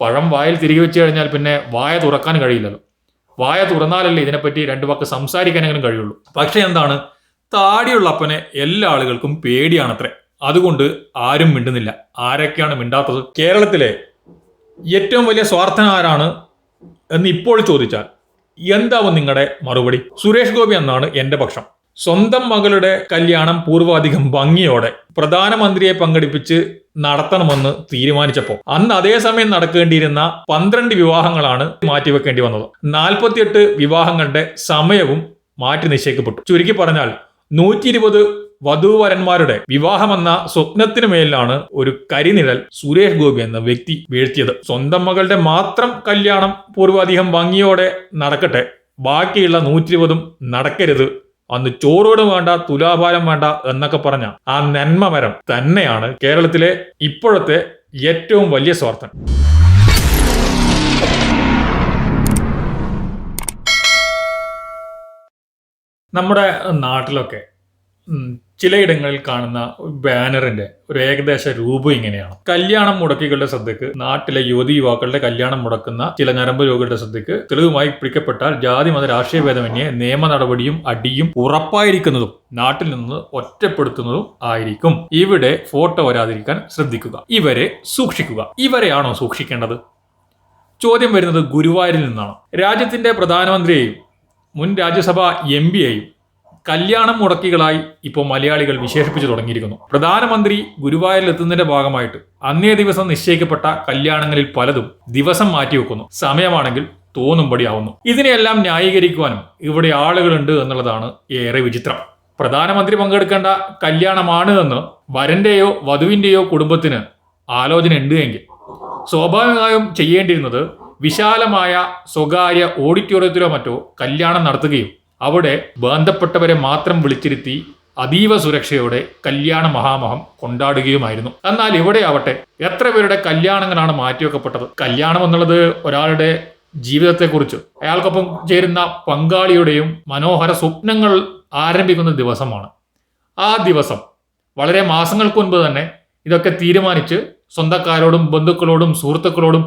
പഴം വായിൽ തിരികെ വെച്ച് കഴിഞ്ഞാൽ പിന്നെ വായ തുറക്കാൻ കഴിയില്ലല്ലോ. വായ തുറന്നാലല്ലേ ഇതിനെപ്പറ്റി രണ്ടു വാക്ക് സംസാരിക്കാനെങ്കിലും കഴിയുള്ളൂ. പക്ഷെ എന്താണ്? താടിയുള്ള അപ്പനെ എല്ലാ ആളുകൾക്കും പേടിയാണത്രേ. അതുകൊണ്ട് ആരും മിണ്ടുന്നില്ല. ആരൊക്കെയാണ് മിണ്ടാത്തത്? കേരളത്തിലെ ഏറ്റവും വലിയ സ്വാർത്ഥൻ ആരാണ് എന്ന് ഇപ്പോൾ ചോദിച്ചാൽ എന്താവും നിങ്ങളുടെ മറുപടി? സുരേഷ് ഗോപി എന്നാണ് എന്റെ പക്ഷം. സ്വന്തം മകളുടെ കല്യാണം പൂർവാധികം ഭംഗിയോടെ പ്രധാനമന്ത്രിയെ പങ്കെടുപ്പിച്ച് നടത്തണമെന്ന് തീരുമാനിച്ചപ്പോൾ അന്ന് അതേസമയം നടക്കേണ്ടിയിരുന്ന പന്ത്രണ്ട് വിവാഹങ്ങളാണ് മാറ്റിവെക്കേണ്ടി വന്നത്. നാൽപ്പത്തിയെട്ട് വിവാഹങ്ങളുടെ സമയവും മാറ്റി നിശ്ചയിക്കപ്പെട്ടു. ചുരുക്കി പറഞ്ഞാൽ നൂറ്റി ഇരുപത് വധൂവരന്മാരുടെ വിവാഹമെന്ന സ്വപ്നത്തിന് മേലിലാണ് ഒരു കരിനിഴൽ സുരേഷ് ഗോപി എന്ന വ്യക്തി വീഴ്ത്തിയത്. സ്വന്തം മകളുടെ മാത്രം കല്യാണം പൂർവാധികം ഭംഗിയോടെ നടക്കട്ടെ ബാക്കിയുള്ള നൂറ്റി ഇരുപതും നടക്കരുത് അന്ന് ചോറോട് വേണ്ട തുലാഭാരം വേണ്ട എന്നൊക്കെ പറഞ്ഞ ആ നന്മ മരം തന്നെയാണ് കേരളത്തിലെ ഇപ്പോഴത്തെ ഏറ്റവും വലിയ സ്വാർത്ഥൻ. നമ്മുടെ നാട്ടിലൊക്കെ ചിലയിടങ്ങളിൽ കാണുന്ന ബാനറിന്റെ ഒരു ഏകദേശ രൂപം ഇങ്ങനെയാണ്. കല്യാണം മുടക്കികളുടെ ശ്രദ്ധയ്ക്ക് നാട്ടിലെ യുവതി യുവാക്കളുടെ കല്യാണം മുടക്കുന്ന ചില ഞരമ്പ് രോഗികളുടെ ശ്രദ്ധയ്ക്ക് തെളിവുമായി പിടിക്കപ്പെട്ടാൽ ജാതി മത രാഷ്ട്രീയ ഭേദമന്യേ നിയമ നടപടിയും അടിയും ഉറപ്പായിരിക്കുന്നതും നാട്ടിൽ നിന്ന് ഒറ്റപ്പെടുത്തുന്നതും ആയിരിക്കും. ഇവിടെ ഫോട്ടോ വരാതിരിക്കാൻ ശ്രദ്ധിക്കുക. ഇവരെ സൂക്ഷിക്കുക. ഇവരെയാണോ സൂക്ഷിക്കേണ്ടത്? ചോദ്യം വരുന്നത് ഗുരുവായൂരിൽ നിന്നാണ്. രാജ്യത്തിന്റെ പ്രധാനമന്ത്രിയെയും മുൻ രാജ്യസഭാ എം പിയെയും കല്യാണം മുടക്കികളായി ഇപ്പോൾ മലയാളികൾ വിശേഷിപ്പിച്ചു തുടങ്ങിയിരിക്കുന്നു. പ്രധാനമന്ത്രി ഗുരുവായൂരിൽ എത്തുന്നതിന്റെ ഭാഗമായിട്ട് അന്നേ ദിവസം നിശ്ചയിക്കപ്പെട്ട കല്യാണങ്ങളിൽ പലതും ദിവസം മാറ്റിവെക്കുന്നു സമയമാണെങ്കിൽ തോന്നുംപടിയാവുന്നു. ഇതിനെയെല്ലാം ന്യായീകരിക്കുവാനും ഇവിടെ ആളുകളുണ്ട് എന്നുള്ളതാണ് ഏറെ വിചിത്രം. പ്രധാനമന്ത്രി പങ്കെടുക്കേണ്ട കല്യാണമാണ് എന്ന് വരന്റെയോ വധുവിന്റെയോ കുടുംബത്തിന് ആലോചന ഉണ്ട് എങ്കിൽ. സ്വാഭാവികമായും ചെയ്യേണ്ടിയിരുന്നത് വിശാലമായ സ്വകാര്യ ഓഡിറ്റോറിയത്തിലോ മറ്റോ കല്യാണം നടത്തുകയും അവിടെ ബന്ധപ്പെട്ടവരെ മാത്രം വിളിച്ചിരുത്തി അതീവ സുരക്ഷയോടെ കല്യാണ മഹാമഹം കൊണ്ടാടുകയുമായിരുന്നു. എന്നാൽ ഇവിടെ ആവട്ടെ എത്ര പേരുടെ കല്യാണങ്ങളാണ് മാറ്റിവെക്കപ്പെട്ടത്? കല്യാണം എന്നുള്ളത് ഒരാളുടെ ജീവിതത്തെക്കുറിച്ച് അയാൾക്കൊപ്പം ചേരുന്ന പങ്കാളിയുടെയും മനോഹര സ്വപ്നങ്ങൾ ആരംഭിക്കുന്ന ദിവസമാണ്. ആ ദിവസം വളരെ മാസങ്ങൾക്ക് മുൻപ് തന്നെ ഇതൊക്കെ തീരുമാനിച്ച് സ്വന്തക്കാരോടും ബന്ധുക്കളോടും സുഹൃത്തുക്കളോടും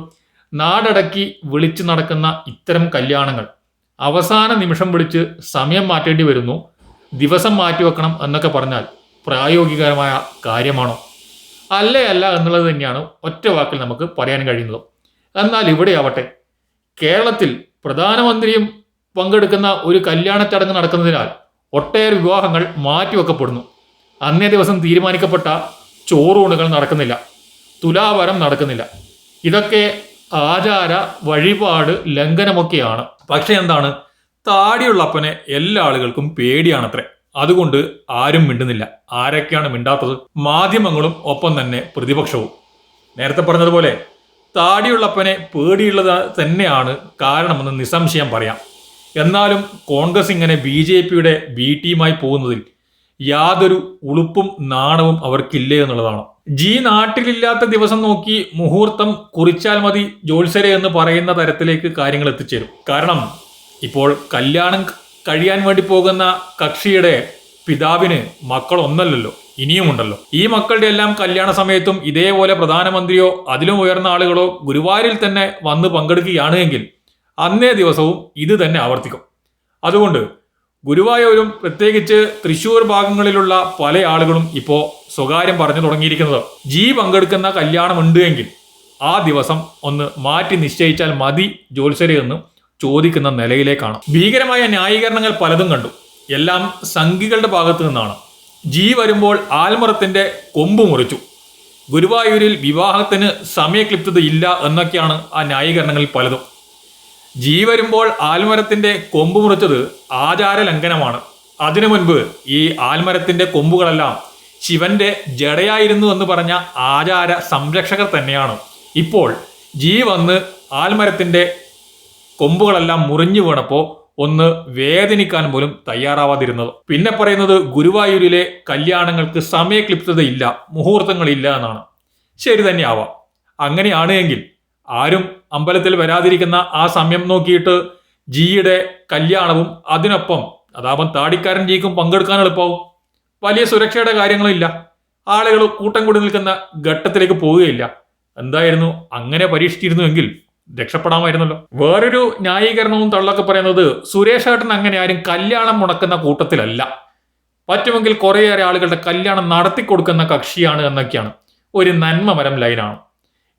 നാടടക്കി വിളിച്ചു നടക്കുന്ന ഇത്തരം കല്യാണങ്ങൾ. അവസാന നിമിഷം വിളിച്ച് സമയം മാറ്റേണ്ടി വരുന്നു. ദിവസം മാറ്റി വെക്കണം എന്നൊക്കെ പറഞ്ഞാൽ പ്രായോഗികമായ കാര്യമാണോ? അല്ലേ അല്ല എന്നുള്ളത് തന്നെയാണ് ഒറ്റ വാക്കിൽ നമുക്ക് പറയാൻ കഴിയുന്നത്. എന്നാൽ ഇവിടെ ആവട്ടെ. കേരളത്തിൽ പ്രധാനമന്ത്രിയും പങ്കെടുക്കുന്ന ഒരു കല്യാണ ചടങ്ങ് നടക്കുന്നതിനാൽ ഒട്ടേറെ വിവാഹങ്ങൾ മാറ്റിവെക്കപ്പെടുന്നു അന്നേ ദിവസം തീരുമാനിക്കപ്പെട്ട ചോറൂണുകൾ നടക്കുന്നില്ല. തുലാവരം നടക്കുന്നില്ല. ഇതൊക്കെ ആചാര വഴിപാട് ലംഘനമൊക്കെയാണ്. പക്ഷെ എന്താണ്? താടിയുള്ള അപ്പനെ എല്ലാ ആളുകൾക്കും പേടിയാണത്രേ. അതുകൊണ്ട് ആരും മിണ്ടുന്നില്ല. ആരൊക്കെയാണ് മിണ്ടാത്തത്? മാധ്യമങ്ങളും ഒപ്പം തന്നെ പ്രതിപക്ഷവും. നേരത്തെ പറഞ്ഞതുപോലെ താടിയുള്ളപ്പനെ പേടിയുള്ളത് തന്നെയാണ് കാരണമെന്ന് നിസ്സംശയം പറയാം. എന്നാലും കോൺഗ്രസ് ഇങ്ങനെ ബി ജെ പിയുടെ ബി ടീമായി പോകുന്നതിൽ യാതൊരു ഉളുപ്പും നാണവും അവർക്കില്ലേ എന്നുള്ളതാണ്. ജി നാട്ടിലില്ലാത്ത ദിവസം നോക്കി മുഹൂർത്തം കുറിച്ചാൽ മതി ജോത്സരെ എന്ന് പറയുന്ന തരത്തിലേക്ക് കാര്യങ്ങൾ എത്തിച്ചേരും. കാരണം ഇപ്പോൾ കല്യാണം കഴിയാൻ വേണ്ടി പോകുന്ന കക്ഷിയുടെ പിതാവിന് മക്കൾ ഒന്നല്ലല്ലോ ഇനിയുമുണ്ടല്ലോ. ഈ മക്കളുടെ എല്ലാം കല്യാണ സമയത്തും ഇതേപോലെ പ്രധാനമന്ത്രിയോ അതിലും ഉയർന്ന ആളുകളോ ഗുരുവായൂരിൽ തന്നെ വന്ന് പങ്കെടുക്കുകയാണ് എങ്കിൽ അന്നേ ദിവസവും ഇത് തന്നെ ആവർത്തിക്കും. അതുകൊണ്ട് ഗുരുവായൂരും പ്രത്യേകിച്ച് തൃശൂർ ഭാഗങ്ങളിലുള്ള പല ആളുകളും ഇപ്പോൾ സ്വകാര്യം പറഞ്ഞു തുടങ്ങിയിരിക്കുന്നത്. ജി പങ്കെടുക്കുന്ന കല്യാണമുണ്ട് എങ്കിൽ ആ ദിവസം ഒന്ന് മാറ്റി നിശ്ചയിച്ചാൽ മതി ജോത്സരെ എന്ന് ചോദിക്കുന്ന നിലയിലേക്കാണ്. ഭീകരമായ ന്യായീകരണങ്ങൾ പലതും കണ്ടു. എല്ലാം സംഘികളുടെ ഭാഗത്തു നിന്നാണ്. ജി വരുമ്പോൾ ആൽമറത്തിന്റെ കൊമ്പ് മുറിച്ചു. ഗുരുവായൂരിൽ വിവാഹത്തിന് സമയക്ലിപ്തത ഇല്ല എന്നൊക്കെയാണ് ആ ന്യായീകരണങ്ങളിൽ പലതും. ജി വരുമ്പോൾ ആൽമരത്തിന്റെ കൊമ്പ് മുറിച്ചത് ആചാര ലംഘനമാണ്. അതിനു മുൻപ് ഈ ആൽമരത്തിന്റെ കൊമ്പുകളെല്ലാം ശിവന്റെ ജടയായിരുന്നു എന്ന് പറഞ്ഞ ആചാര സംരക്ഷകർ തന്നെയാണ്. ഇപ്പോൾ ജീ വന്ന് ആൽമരത്തിന്റെ കൊമ്പുകളെല്ലാം മുറിഞ്ഞു വീണപ്പോ ഒന്ന് വേദനിക്കാൻ പോലും തയ്യാറാവാതിരുന്നത്. പിന്നെ പറയുന്നത് ഗുരുവായൂരിലെ കല്യാണങ്ങൾക്ക് സമയക്ലിപ്തതയില്ല മുഹൂർത്തങ്ങളില്ല എന്നാണ്. ശരി തന്നെ ആവാം അങ്ങനെയാണ് എങ്കിൽ ആരും അമ്പലത്തിൽ വരാതിരിക്കുന്ന ആ സമയം നോക്കിയിട്ട് ജിയുടെ കല്യാണവും അതിനൊപ്പം അതാപം താടിക്കാരൻ ജിക്കും പങ്കെടുക്കാൻ എളുപ്പമാവും വലിയ സുരക്ഷയുടെ കാര്യങ്ങളില്ല. ആളുകൾ കൂട്ടം കൂടി നിൽക്കുന്ന ഘട്ടത്തിലേക്ക് പോവുകയില്ല. എന്തായിരുന്നു? അങ്ങനെ പരീക്ഷിച്ചിരുന്നുവെങ്കിൽ രക്ഷപ്പെടാമായിരുന്നല്ലോ. വേറൊരു ന്യായീകരണവും തള്ളൊക്കെ പറയുന്നത് സുരേഷ് ഏട്ടൻ അങ്ങനെ ആരും കല്യാണം മുടക്കുന്ന കൂട്ടത്തിലല്ല. പറ്റുമെങ്കിൽ കുറേയേറെ ആളുകളുടെ കല്യാണം നടത്തി കൊടുക്കുന്ന കക്ഷിയാണ് എന്നൊക്കെയാണ്. ഒരു നന്മമരം ലൈനാണ്.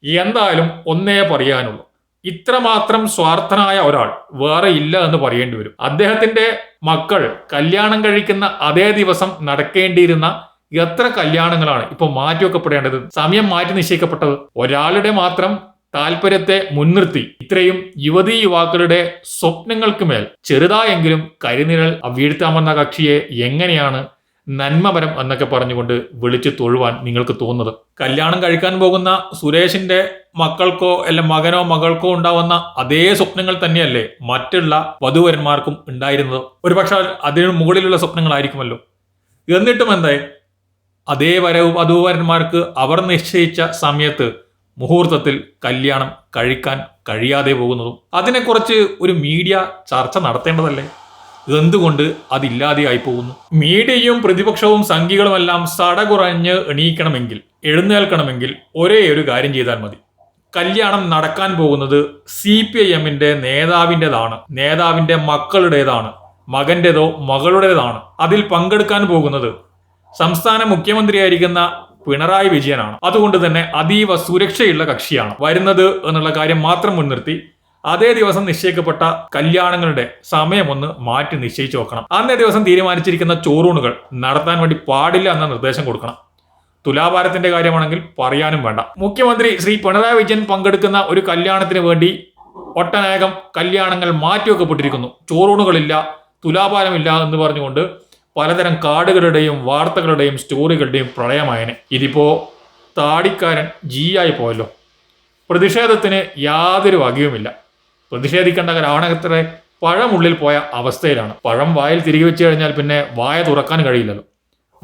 എന്തായാലും ഒന്നേ പറയാനുള്ളൂ. ഇത്രമാത്രം സ്വാർത്ഥനായ ഒരാൾ വേറെ ഇല്ല എന്ന് പറയേണ്ടി വരും. അദ്ദേഹത്തിന്റെ മക്കൾ കല്യാണം കഴിക്കുന്ന അതേ ദിവസം നടക്കേണ്ടിയിരുന്ന എത്ര കല്യാണങ്ങളാണ് ഇപ്പൊ മാറ്റിവെക്കപ്പെടേണ്ടത്? സമയം മാറ്റി നിശ്ചയിക്കപ്പെട്ടത് ഒരാളുടെ മാത്രം താല്പര്യത്തെ മുൻനിർത്തി ഇത്രയും യുവതീ യുവാക്കളുടെ സ്വപ്നങ്ങൾക്ക് മേൽ ചെറുതായെങ്കിലും കരിനിഴൽ വീഴ്ത്താമെന്ന കക്ഷിയെ എങ്ങനെയാണ് നന്മപരം എന്നൊക്കെ പറഞ്ഞുകൊണ്ട് വിളിച്ചു തൊഴുവാൻ നിങ്ങൾക്ക് തോന്നുന്നത്. കല്യാണം കഴിക്കാൻ പോകുന്ന സുരേഷിന്റെ മക്കൾക്കോ അല്ല മകനോ മകൾക്കോ ഉണ്ടാവുന്ന അതേ സ്വപ്നങ്ങൾ തന്നെയല്ലേ മറ്റുള്ള വധുവരന്മാർക്കും ഉണ്ടായിരുന്നത്. ഒരുപക്ഷെ അതിനു മുകളിലുള്ള സ്വപ്നങ്ങളായിരിക്കുമല്ലോ. എന്നിട്ടും എന്തായി? അതേ വരവ് വധുവരന്മാർക്ക് അവർ നിശ്ചയിച്ച സമയത്ത് മുഹൂർത്തത്തിൽ കല്യാണം കഴിക്കാൻ കഴിയാതെ പോകുന്നതും. അതിനെക്കുറിച്ച് ഒരു മീഡിയ ചർച്ച നടത്തേണ്ടതല്ലേ? എന്തുകൊണ്ട് അതില്ലാതെയായി പോകുന്നു മീഡിയയും പ്രതിപക്ഷവും സംഘികളുമെല്ലാം സടകുറഞ്ഞ് എണീക്കണമെങ്കിൽ എഴുന്നേൽക്കണമെങ്കിൽ ഒരേ ഒരു കാര്യം ചെയ്താൽ മതി. കല്യാണം നടക്കാൻ പോകുന്നത് സി പി ഐ എമ്മിന്റെ നേതാവിന്റെതാണ് നേതാവിന്റെ മക്കളുടേതാണ് മകന്റെതോ മകളുടേതാണ്. അതിൽ പങ്കെടുക്കാൻ പോകുന്നത് സംസ്ഥാന മുഖ്യമന്ത്രിയായിരിക്കുന്ന പിണറായി വിജയനാണ്. അതുകൊണ്ട് തന്നെ അതീവ സുരക്ഷയുള്ള കക്ഷിയാണ്. വരുന്നത് എന്നുള്ള കാര്യം മാത്രം മുൻനിർത്തി അതേ ദിവസം നിശ്ചയിക്കപ്പെട്ട കല്യാണങ്ങളുടെ സമയം ഒന്ന് മാറ്റി നിശ്ചയിച്ചു വെക്കണം. അന്നേ ദിവസം തീരുമാനിച്ചിരിക്കുന്ന ചോറൂണുകൾ നടത്താൻ വേണ്ടി പാടില്ല എന്ന നിർദ്ദേശം കൊടുക്കണം. തുലാഭാരത്തിന്റെ കാര്യമാണെങ്കിൽ പറയാനും വേണ്ട. മുഖ്യമന്ത്രി ശ്രീ പിണറായി വിജയൻ പങ്കെടുക്കുന്ന ഒരു കല്യാണത്തിന് വേണ്ടി ഒട്ടനേകം കല്യാണങ്ങൾ മാറ്റിവെക്കപ്പെട്ടിരിക്കുന്നു. ചോറൂണുകളില്ല തുലാഭാരമില്ല എന്ന് പറഞ്ഞുകൊണ്ട് പലതരം കാർഡുകളുടെയും വാർത്തകളുടെയും സ്റ്റോറികളുടെയും പ്രളയമായനെ. ഇതിപ്പോ താടിക്കാരൻ ജി ആയി പോയല്ലോ. പ്രതിഷേധത്തിന് യാതൊരു വകയുമില്ല. പ്രതിഷേധിക്കേണ്ട കാരണത്ര പഴമുള്ളിൽ പോയ അവസ്ഥയിലാണ്. പഴം വായിൽ തിരികെ വെച്ച് കഴിഞ്ഞാൽ പിന്നെ വായ തുറക്കാൻ കഴിയില്ലല്ലോ.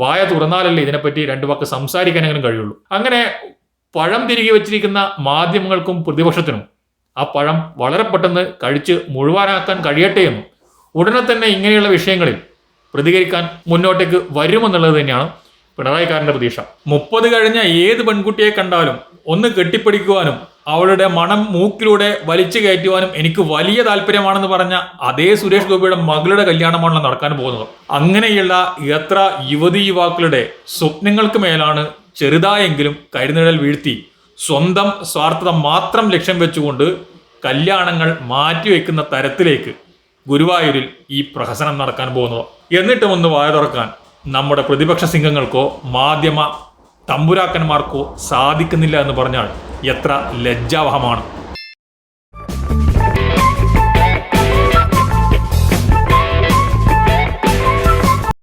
വായ തുറന്നാലല്ലേ ഇതിനെപ്പറ്റി രണ്ടു വാക്ക് സംസാരിക്കാനെങ്കിലും കഴിയുള്ളൂ. അങ്ങനെ പഴം തിരികെ വെച്ചിരിക്കുന്ന മാധ്യമങ്ങൾക്കും പ്രതിപക്ഷത്തിനും ആ പഴം വളരെ പെട്ടെന്ന് കഴിച്ച് മുഴുവനാക്കാൻ കഴിയട്ടെ എന്നും ഉടനെ തന്നെ ഇങ്ങനെയുള്ള വിഷയങ്ങളിൽ പ്രതികരിക്കാൻ മുന്നോട്ടേക്ക് വരുമെന്നുള്ളത് തന്നെയാണ് പിണറായിക്കാരന്റെ പ്രതീക്ഷ. മുപ്പത് കഴിഞ്ഞ ഏത് പെൺകുട്ടിയെ കണ്ടാലും ഒന്ന് കെട്ടിപ്പിടിക്കുവാനും അവളുടെ മണം മൂക്കിലൂടെ വലിച്ചു കയറ്റുവാനും എനിക്ക് വലിയ താല്പര്യമാണെന്ന് പറഞ്ഞ അതേ സുരേഷ് ഗോപിയുടെ മകളുടെ കല്യാണമാണല്ലോ നടക്കാൻ പോകുന്നത്. അങ്ങനെയുള്ള എത്ര യുവതി യുവാക്കളുടെ സ്വപ്നങ്ങൾക്ക് മേലാണ് ചെറുതായെങ്കിലും കരുനിഴൽ വീഴ്ത്തി സ്വന്തം സ്വാർത്ഥത മാത്രം ലക്ഷ്യം വെച്ചുകൊണ്ട് കല്യാണങ്ങൾ മാറ്റിവെക്കുന്ന തരത്തിലേക്ക് ഗുരുവായൂരിൽ ഈ പ്രഹസനം നടക്കാൻ പോകുന്നത്. എന്നിട്ടും ഒന്ന് വായ തുറക്കാൻ നമ്മുടെ പ്രതിപക്ഷ സിംഗങ്ങൾക്കോ മാധ്യമ തമ്പുരാക്കന്മാർക്കോ സാധിക്കുന്നില്ല എന്ന് പറഞ്ഞാൽ എത്ര ലജ്ജാവഹമാണ്.